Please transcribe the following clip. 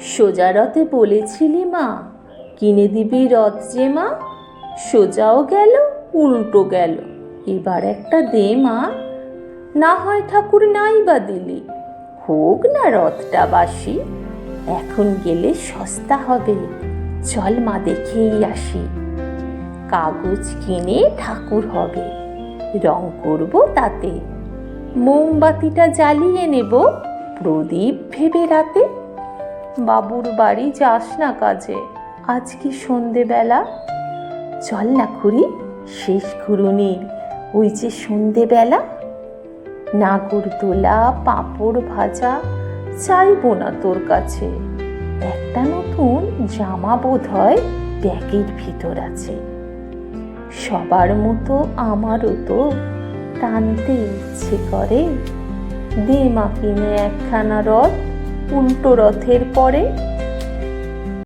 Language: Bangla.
সোজা রথে বলেছিলি মা, কিনে দিবি রথ যে মা, সোজাও গেল, উল্টো গেল। এবার একটা দে মা, না হয় ঠাকুর নাই বা দিলি। হোক না রথটা বাসি, এখন গেলে সস্তা হবে। চল মা, দেখেই আসি। কাগজ কিনে ঠাকুর হবে। রং করব তাতে। মোমবাতিটা জ্বালিয়ে নেব। প্রদীপ ভেবে রাতে বাবুর বাড়ি যাস না কাজে। আজ কি সন্ধেবেলা? চল না খুড়ি, শেষ ঘুরুনির। ওই যে সন্ধেবেলা? নাগরদোলা পাঁপড় ভাজা, চাইব না তোর কাছে। একটা নতুন জামা বোধ হয় ব্যাগের ভিতর আছে। সবার মতো আমারও তো টানতে ইচ্ছে করে। দে মা কিনে একখানা রথ উল্টো রথের পরে